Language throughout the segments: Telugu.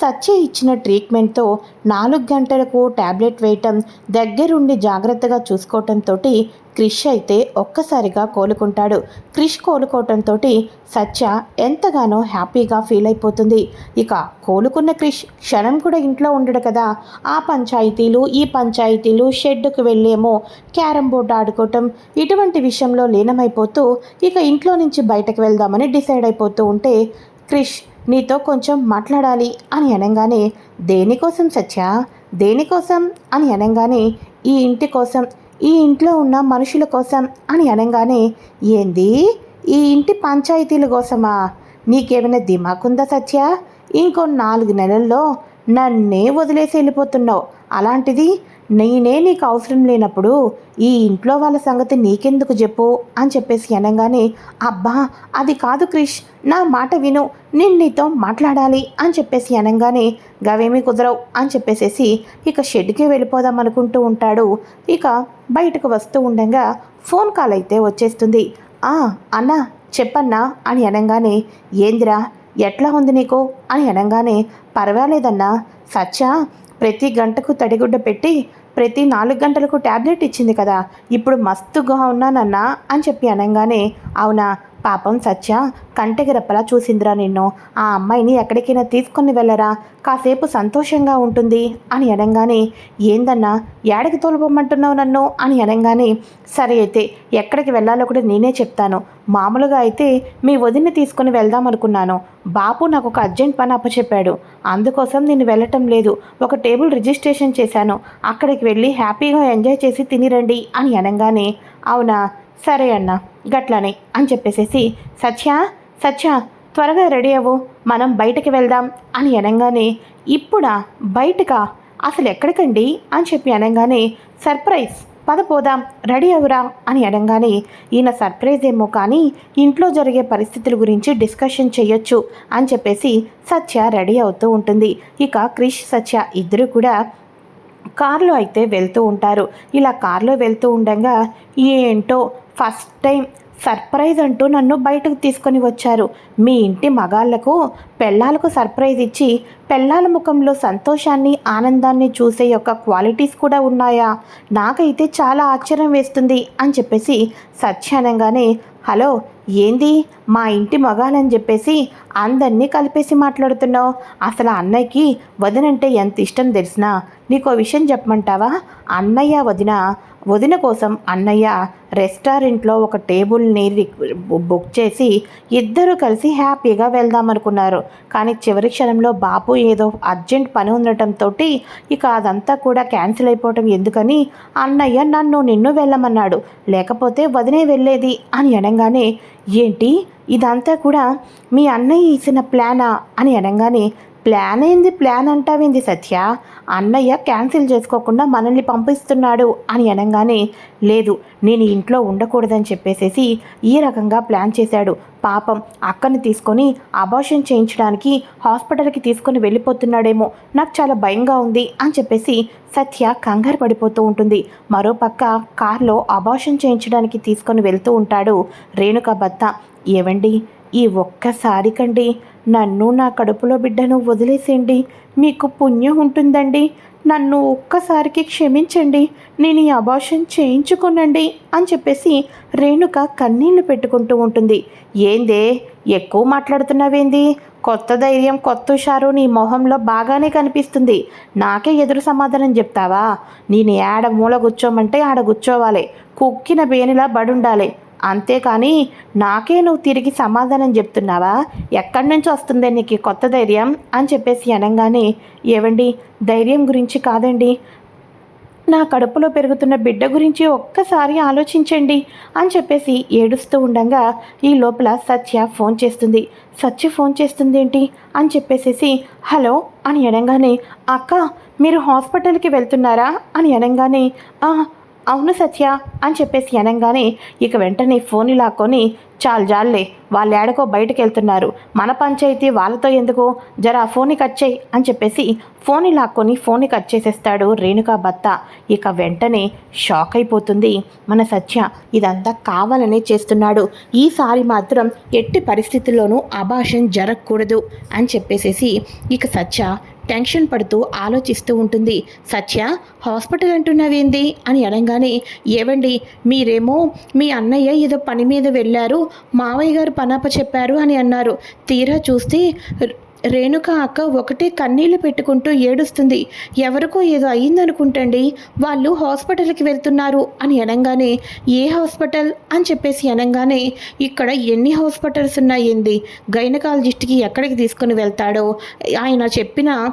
సత్య ఇచ్చిన ట్రీట్మెంట్తో నాలుగు గంటలకు ట్యాబ్లెట్ వేయటం దగ్గరుండి జాగ్రత్తగా చూసుకోవటంతో క్రిష్ అయితే ఒక్కసారిగా కోలుకుంటాడు. క్రిష్ కోలుకోవటంతో సత్య ఎంతగానో హ్యాపీగా ఫీల్ అయిపోతుంది. ఇక కోలుకున్న క్రిష్ క్షణం కూడా ఇంట్లో ఉండడు కదా. ఆ పంచాయతీలు ఈ పంచాయతీలు షెడ్డుకు వెళ్ళేమో క్యారం బోర్డు ఆడుకోవటం ఇటువంటి విషయంలో లీనమైపోతూ ఇక ఇంట్లో నుంచి బయటకు వెళ్దామని డిసైడ్ అయిపోతూ ఉంటే క్రిష్ నీతో కొంచెం మాట్లాడాలి అని అనగానే దేనికోసం సత్య? దేనికోసం? అని అనగానే ఈ ఇంటి కోసం ఈ ఇంట్లో ఉన్న మనుషుల కోసం అని అనగానే ఏంది? ఈ ఇంటి పంచాయతీల కోసమా? నీకేమైనా దిమాకుందా సత్య? ఇంకో నాలుగు నెలల్లో నన్నే వదిలేసి వెళ్ళిపోతున్నావు. అలాంటిది నేనే నీకు అవసరం లేనప్పుడు ఈ ఇంట్లో వాళ్ళ సంగతి నీకెందుకు చెప్పు అని చెప్పేసి అనగానే అబ్బా అది కాదు క్రిష్ నా మాట విను నేను నీతో మాట్లాడాలి అని చెప్పేసి అనగానే గవేమీ కుదరవు అని చెప్పేసేసి ఇక షెడ్కి వెళ్ళిపోదాం అనుకుంటూ ఉంటాడు. ఇక బయటకు వస్తూ ఉండగా ఫోన్ కాల్ అయితే వచ్చేస్తుంది. ఆ అన్నా చెప్పన్నా అని అనగానే ఏందిరా ఎట్లా ఉంది నీకు? అని అనగానే పర్వాలేదన్నా సచ్చా ప్రతి గంటకు తడిగుడ్డ పెట్టి ప్రతి నాలుగు గంటలకు ట్యాబ్లెట్ ఇచ్చింది కదా. ఇప్పుడు మస్తుగా ఉన్నానన్నా అని చెప్పి అనగానే అవునా? పాపం సత్య కంటికి చూసిందిరా నిన్ను. ఆ అమ్మాయిని ఎక్కడికైనా తీసుకొని వెళ్ళరా. కాసేపు సంతోషంగా ఉంటుంది అని అనగానే ఏందన్నా ఏడకి తోలుపమ్మంటున్నావు నన్ను? అని అనగానే సరే అయితే ఎక్కడికి వెళ్ళాలో కూడా నేనే చెప్తాను. మామూలుగా అయితే మీ వదిన్ని తీసుకొని వెళ్దాం అనుకున్నాను బాపు నాకు ఒక అర్జెంట్ పని అప్పచెప్పాడు. అందుకోసం నేను వెళ్ళటం లేదు. ఒక టేబుల్ రిజిస్ట్రేషన్ చేశాను. అక్కడికి వెళ్ళి హ్యాపీగా ఎంజాయ్ చేసి తినిరండి అని అనగానే అవునా? సరే అన్న గట్లనే అని చెప్పేసేసి సత్య సత్య త్వరగా రెడీ అవ్వు మనం బయటకి వెళ్దాం అని అనగానే ఇప్పుడా బయటకా? అసలు ఎక్కడికండి? అని చెప్పి అనగానే సర్ప్రైజ్ పద పోదాం రెడీ అవురా అని అనగానే ఈయన సర్ప్రైజ్ ఏమో కానీ ఇంట్లో జరిగే పరిస్థితుల గురించి డిస్కషన్ చేయొచ్చు అని చెప్పేసి సత్య రెడీ అవుతూ ఉంటుంది. ఇక క్రిష్ సత్య ఇద్దరు కూడా కార్లో అయితే వెళ్తూ ఉంటారు. ఇలా కార్లో వెళ్తూ ఉండగా ఏంటో ఫస్ట్ టైం సర్ప్రైజ్ అంటూ నన్ను బయటకు తీసుకొని వచ్చారు. మీ ఇంటి మగాళ్ళకు పెళ్ళాలకు సర్ప్రైజ్ ఇచ్చి పెళ్ళాల ముఖంలో సంతోషాన్ని ఆనందాన్ని చూసే యొక్క క్వాలిటీస్ కూడా ఉన్నాయా? నాకైతే చాలా ఆశ్చర్యం వేస్తుంది అని చెప్పేసి సత్యానంగానే హలో ఏంది? మా ఇంటి మగాలని చెప్పేసి అందరినీ కలిపేసి మాట్లాడుతున్నావు? అసలు అన్నయ్యకి వదినంటే ఎంత ఇష్టం తెలిసినా? నీకో విషయం చెప్పమంటావా? అన్నయ్య వదిన వదిన కోసం అన్నయ్య రెస్టారెంట్లో ఒక టేబుల్ని బుక్ చేసి ఇద్దరు కలిసి హ్యాపీగా వెళ్దామనుకున్నారు. కానీ చివరి క్షణంలో బాపు ఏదో అర్జెంట్ పని ఉండటంతో ఇక అదంతా కూడా క్యాన్సిల్ అయిపోవటం ఎందుకని అన్నయ్య నన్ను నిన్ను వెళ్ళమన్నాడు. లేకపోతే వదినే వెళ్ళేది అని అనగానే ఏంటి? ఇదంతా కూడా మీ అన్నయ్య ఇచ్చిన ప్లానా? అని అనగానే ప్లాన్ ఏంది? ప్లాన్ అంటావేంది సత్య? అన్నయ్య క్యాన్సిల్ చేసుకోకుండా మనల్ని పంపిస్తున్నాడు అని అనగానే లేదు నేను ఇంట్లో ఉండకూడదని చెప్పేసేసి ఈ రకంగా ప్లాన్ చేశాడు. పాపం అక్కని తీసుకొని అబార్షన్ చేయించడానికి హాస్పిటల్కి తీసుకొని వెళ్ళిపోతున్నాడేమో. నాకు చాలా భయంగా ఉంది అని చెప్పేసి సత్య కంగారు పడిపోతూ ఉంటుంది. మరోపక్క కార్లో అబార్షన్ చేయించడానికి తీసుకొని వెళ్తూ ఉంటాడు రేణుక భర్త. ఏవండి? ఈ ఒక్కసారి కండి. నన్ను నా కడుపులో బిడ్డను వదిలేసేయండి. మీకు పుణ్యం ఉంటుందండి. నన్ను ఒక్కసారికి క్షమించండి. నేను ఈ అబార్షన్ చేయించుకోనండి అని చెప్పేసి రేణుక కన్నీళ్ళు పెట్టుకుంటూ ఉంటుంది. ఏందే? ఎక్కువ మాట్లాడుతున్నావేంది? కొత్త ధైర్యం కొత్త హుషారు నీ మొహంలో బాగానే కనిపిస్తుంది. నాకే ఎదురు సమాధానం చెప్తావా? నేను ఏడ మూల కూర్చోమంటే ఆడ కూర్చోవాలి. కుక్కిన బేనిలా బడుండాలి. అంతేకాని నాకే నువ్వు తిరిగి సమాధానం చెప్తున్నావా? ఎక్కడి నుంచి వస్తుంది నీకు కొత్త ధైర్యం? అని చెప్పేసి అనగానే ఏవండి ధైర్యం గురించి కాదండి. నా కడుపులో పెరుగుతున్న బిడ్డ గురించి ఒక్కసారి ఆలోచించండి. అని చెప్పేసి ఏడుస్తూ ఉండగా ఈ లోపల సత్య ఫోన్ చేస్తుంది. సత్య ఫోన్ చేస్తుంది ఏంటి అని చెప్పేసేసి హలో అని అనగానే అక్క మీరు హాస్పిటల్కి వెళ్తున్నారా? అని అనగానే అవును సత్య అని చెప్పేసి అనగానే ఇక వెంటనే ఫోన్ లాక్కొని చాలు జాలే వాళ్ళు ఏడకో బయటకు వెళ్తున్నారు మన పంచాయతీ వాళ్ళతో ఎందుకు? జర ఆ ఫోన్ని కట్ చేయి అని చెప్పేసి ఫోన్ లాక్కొని ఫోన్ని కట్ చేసేస్తాడు రేణుకా భర్త. ఇక వెంటనే షాక్ అయిపోతుంది. మన సత్య ఇదంతా కావాలనే చేస్తున్నాడు. ఈసారి మాత్రం ఎట్టి పరిస్థితుల్లోనూ అభాషం జరగకూడదు అని చెప్పేసేసి ఇక సత్య టెన్షన్ పడుతూ ఆలోచిస్తూ ఉంటుంది. సత్య హాస్పిటల్ అంటున్నావేంది అని అనగానే ఏవండి మీరేమో మీ అన్నయ్య ఏదో పని మీద వెళ్ళారు మావయ్య గారు పనాప చెప్పారు అని అన్నారు. తీరా చూస్తే రేణుక అక్క ఒకటే కన్నీళ్ళు పెట్టుకుంటూ ఏడుస్తుంది. ఎవరికో ఏదో అయ్యిందనుకుంటండి. వాళ్ళు హాస్పిటల్కి వెళ్తున్నారు అని అనగానే ఏ హాస్పిటల్? అని చెప్పేసి అనగానే ఇక్కడ ఎన్ని హాస్పిటల్స్ ఉన్నాయింది గైనకాలజిస్ట్కి ఎక్కడికి తీసుకుని వెళ్తాడో? ఆయన చెప్పిన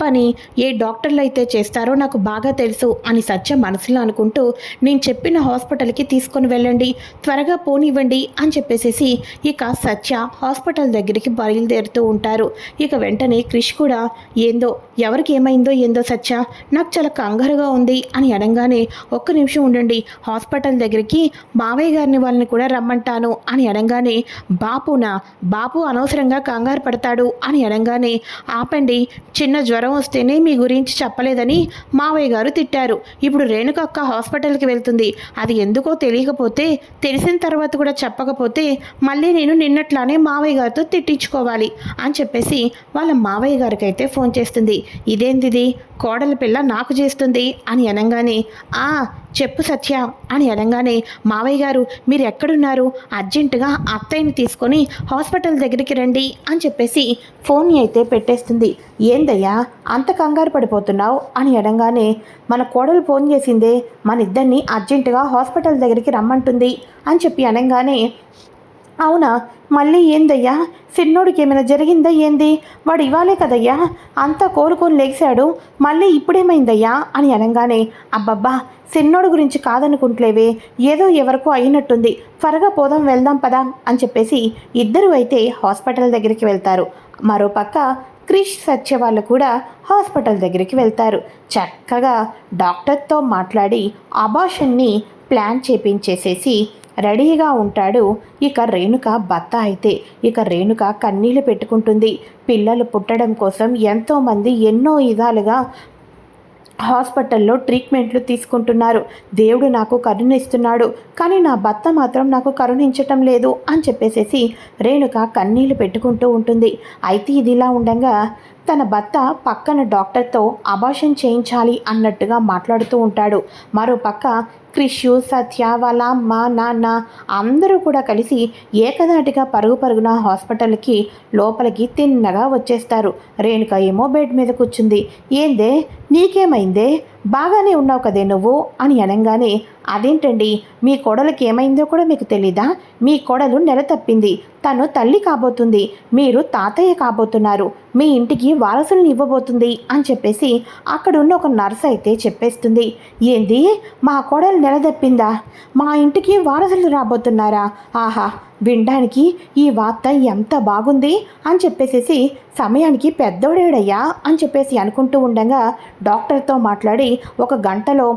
పని ఏ డాక్టర్లు అయితే చేస్తారో నాకు బాగా తెలుసు అని సత్య మనసులో అనుకుంటూ నేను చెప్పిన హాస్పిటల్కి తీసుకొని వెళ్ళండి త్వరగా పోనివ్వండి అని చెప్పేసేసి ఇక సత్య హాస్పిటల్ దగ్గరికి బయలుదేరుతూ ఉంటారు. ఇక వెంటనే క్రిష్ కూడా ఏందో ఎవరికి ఏమైందో ఏందో సత్య? నాకు చాలా కంగారుగా ఉంది అని అనగానే ఒక్క నిమిషం ఉండండి హాస్పిటల్ దగ్గరికి మావయ్య గారిని వాళ్ళని కూడా రమ్మంటాను అని అనగానే బాపునా బాపు అనవసరంగా కంగారు పడతాడు అని అనగానే ఆపండి చిన్న జ్వరం వస్తేనే మీ గురించి చెప్పలేదని మావయ్య గారు తిట్టారు. ఇప్పుడు రేణుకక్క హాస్పిటల్కి వెళ్తుంది. అది ఎందుకో తెలియకపోతే తెలిసిన తర్వాత కూడా చెప్పకపోతే మళ్ళీ నేను నిన్నట్లానే మావయ్య గారితో తిట్టించుకోవాలి అని చెప్పేసి వాళ్ళ మావయ్య గారికి అయితే ఫోన్ చేస్తుంది. ఇదేంటిది? కోడలి పిల్ల నాకు చేస్తుంది అని అనగానే ఆ చెప్పు సత్య అని అనగానే మావయ్య గారు మీరు ఎక్కడున్నారు? అర్జెంటుగా అత్తయ్యని తీసుకొని హాస్పిటల్ దగ్గరికి రండి అని చెప్పేసి ఫోన్ అయితే పెట్టేస్తుంది. ఏందయ్యా అంత కంగారు పడిపోతున్నావు? అని అనగానే మన కోడలు ఫోన్ చేసిందే మన ఇద్దరిని అర్జెంటుగా హాస్పిటల్ దగ్గరికి రమ్మంటుంది అని చెప్పి అనగానే అవునా? మళ్ళీ ఏందయ్యా? సిన్నోడికి ఏమైనా జరిగిందా ఏంది? వాడు ఇవ్వాలే కదయ్యా. అంతా కోలుకొని లేచాడు. మళ్ళీ ఇప్పుడేమైందయ్యా? అని అనగానే అబ్బబ్బా సిన్నోడు గురించి కాదనుకుంటలేవే. ఏదో ఎవరికో అయినట్టుంది. త్వరగా పోదాం వెళ్దాం పదాం అని చెప్పేసి ఇద్దరు అయితే హాస్పిటల్ దగ్గరికి వెళ్తారు. మరోపక్క క్రిష్ సత్య వాళ్ళు కూడా హాస్పిటల్ దగ్గరికి వెళ్తారు. చక్కగా డాక్టర్తో మాట్లాడి అబాషన్ని ప్లాన్ చేపించేసేసి రెడీగా ఉంటాడు. ఇక రేణుక భర్త అయితే ఇక రేణుక కన్నీళ్ళు పెట్టుకుంటుంది. పిల్లలు పుట్టడం కోసం ఎంతోమంది ఎన్నో విధాలుగా హాస్పిటల్లో ట్రీట్మెంట్లు తీసుకుంటున్నారు. దేవుడు నాకు కరుణిస్తున్నాడు కానీ నా భర్త మాత్రం నాకు కరుణించటం లేదు అని చెప్పేసేసి రేణుక కన్నీళ్ళు పెట్టుకుంటూ ఉంటుంది. అయితే ఇది ఇలా ఉండగా తన భర్త పక్కన డాక్టర్తో అబాషన్ చేయించాలి అన్నట్టుగా మాట్లాడుతూ ఉంటాడు. మరో పక్క క్రిషు సత్య వాళ్ళ అమ్మ నాన్న అందరూ కూడా కలిసి ఏకదాటిగా పరుగు పరుగున హాస్పిటల్కి లోపలికి తిన్నగా వచ్చేస్తారు. రేణుక ఏమో బెడ్ మీద కూర్చుంది. ఏందే? నీకేమైందే? బాగానే ఉన్నావు కదే నువ్వు? అని అనగానే అదేంటండి? మీ కోడలికి ఏమైందో కూడా మీకు తెలీదా? మీ కోడలు నెల తప్పింది. తను తల్లి కాబోతుంది. మీరు తాతయ్య కాబోతున్నారు. మీ ఇంటికి వారసులను ఇవ్వబోతుంది. అని చెప్పేసి అక్కడున్న ఒక నర్స్ అయితే చెప్పేస్తుంది. ఏంది? మా కోడలు నెల తప్పిందా? మా ఇంటికి వారసులు రాబోతున్నారా? ఆహా! వినడానికి ఈ వార్త ఎంత బాగుంది అని చెప్పేసేసి సమయానికి పెద్దోడేడయ్యా అని చెప్పేసి అనుకుంటూ ఉండగా డాక్టర్తో మాట్లాడి ఒక గంటలో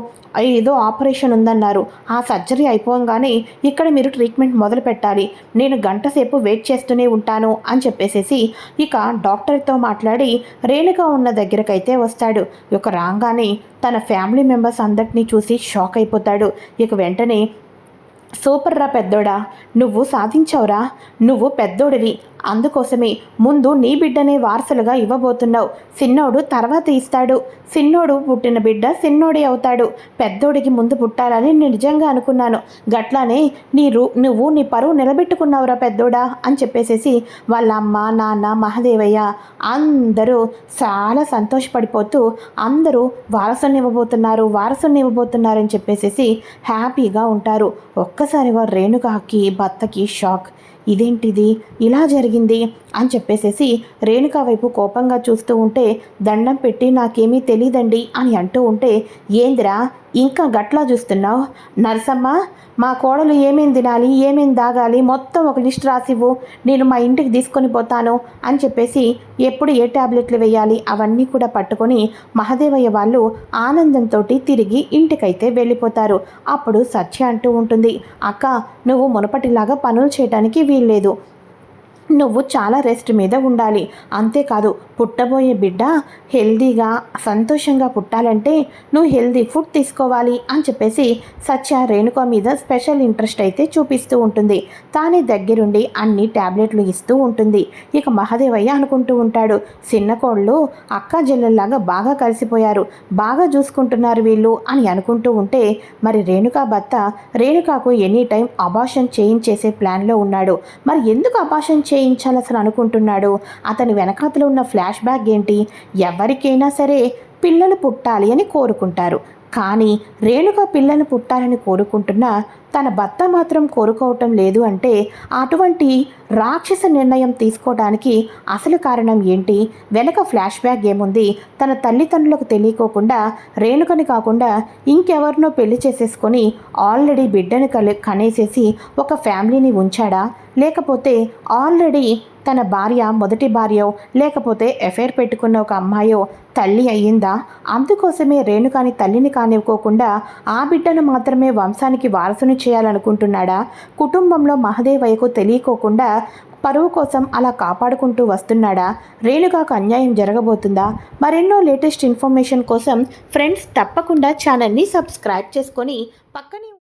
ఏదో ఆపరేషన్ ఉందన్నారు. ఆ సర్జరీ అయిపోగానే ఇక్కడ మీరు ట్రీట్మెంట్ మొదలు పెట్టాలి. నేను గంట సేపు వెయిట్ చేస్తూనే ఉంటాను అని చెప్పేసేసి ఇక డాక్టర్తో మాట్లాడి రేణుక ఉన్న దగ్గరకైతే వస్తాడు. ఇక రాగానే తన ఫ్యామిలీ మెంబర్స్ అందరినీ చూసి షాక్ అయిపోతాడు. ఇక వెంటనే సూపర్ రా పెద్దోడా నువ్వు సాధించావురా నువ్వు పెద్దోడివి. అందుకోసమే ముందు నీ బిడ్డనే వారసులుగా ఇవ్వబోతున్నావు. సిన్నోడు తర్వాత ఇస్తాడు. సిన్నోడు పుట్టిన బిడ్డ సిన్నోడే అవుతాడు. పెద్దోడికి ముందు పుట్టాలని నేను నిజంగా అనుకున్నాను. గట్లానే నీ రూ నువ్వు నీ పరువు నిలబెట్టుకున్నావురా పెద్దోడా అని చెప్పేసేసి వాళ్ళ అమ్మ నాన్న మహదేవయ్య అందరూ చాలా సంతోషపడిపోతూ అందరూ వారసుని ఇవ్వబోతున్నారు వారసుని ఇవ్వబోతున్నారు అని చెప్పేసేసి హ్యాపీగా ఉంటారు. ఒక్కసారిగా రేణుకాకి భర్తకి షాక్. ఇదేంటిది? ఇలా జరిగింది. అని చెప్పేసేసి రేణుక వైపు కోపంగా చూస్తూ ఉంటే దండం పెట్టి నాకేమీ తెలియదండి అని అంటూ ఉంటే ఏందిరా ఇంకా గట్లా చూస్తున్నావు? నరసమ్మ మా కోడలు ఏమేం తినాలి ఏమేం దాగాలి మొత్తం ఒక లిస్ట్ రాసివ్వు నేను మా ఇంటికి తీసుకొని పోతాను అని చెప్పేసి ఎప్పుడు ఏ ట్యాబ్లెట్లు వేయాలి అవన్నీ కూడా పట్టుకొని మహదేవయ్య వాళ్ళు ఆనందంతో తిరిగి ఇంటికైతే వెళ్ళిపోతారు. అప్పుడు సత్య అంటూ ఉంటుంది అక్క నువ్వు మునపటిలాగా పనులు చేయడానికి వీల్లేదు. నువ్వు చాలా రెస్ట్ మీద ఉండాలి. అంతేకాదు పుట్టబోయే బిడ్డ హెల్దీగా సంతోషంగా పుట్టాలంటే నువ్వు హెల్దీ ఫుడ్ తీసుకోవాలి అని చెప్పేసి సత్య రేణుక మీద స్పెషల్ ఇంట్రెస్ట్ అయితే చూపిస్తూ ఉంటుంది. తానే దగ్గరుండి అన్ని ట్యాబ్లెట్లు ఇస్తూ ఉంటుంది. ఇక మహాదేవయ్య అనుకుంటూ ఉంటాడు చిన్న కోళ్ళు అక్క జల్లెల్లాగా బాగా కలిసిపోయారు బాగా చూసుకుంటున్నారు వీళ్ళు అని అనుకుంటూ ఉంటే మరి రేణుక భర్త రేణుకాకు ఎనీ టైం అబాషన్ చేయించేసే ప్లాన్లో ఉన్నాడు. మరి ఎందుకు అబాషన్ చేయించాలి అసలు అనుకుంటున్నాడు. అతని వెనకాతలో ఉన్న ఫ్లాష్ బ్యాక్ ఏంటి? ఎవరికైనా సరే పిల్లలు పుట్టాలి అని కోరుకుంటారు. కానీ రేణుగా పిల్లలు పుట్టాలని కోరుకుంటున్నా తన భర్త మాత్రం కోరుకోవటం లేదు అంటే అటువంటి రాక్షస నిర్ణయం తీసుకోవడానికి అసలు కారణం ఏంటి? వెనక ఫ్లాష్ బ్యాక్ ఏముంది? తన తల్లిదండ్రులకు తెలియకోకుండా రేణుకని కాకుండా ఇంకెవరినో పెళ్ళి చేసేసుకొని ఆల్రెడీ బిడ్డను కలి కనేసేసి ఒక ఫ్యామిలీని ఉంచాడా? లేకపోతే ఆల్రెడీ తన భార్య మొదటి భార్యో లేకపోతే ఎఫైర్ పెట్టుకున్న ఒక అమ్మాయో తల్లి అయ్యిందా? అందుకోసమే రేణుకాని తల్లిని కానివ్వకోకుండా ఆ బిడ్డను మాత్రమే వంశానికి వారసుని చేయాలనుకుంటున్నాడా? కుటుంబంలో మహదేవయ్యకు తెలియకోకుండా పరువు కోసం అలా కాపాడుకుంటూ వస్తున్నాడా? రేణుగాకు అన్యాయం జరగబోతుందా? మరెన్నో లేటెస్ట్ ఇన్ఫర్మేషన్ కోసం ఫ్రెండ్స్ తప్పకుండా ఛానల్ని సబ్స్క్రైబ్ చేసుకొని పక్కనే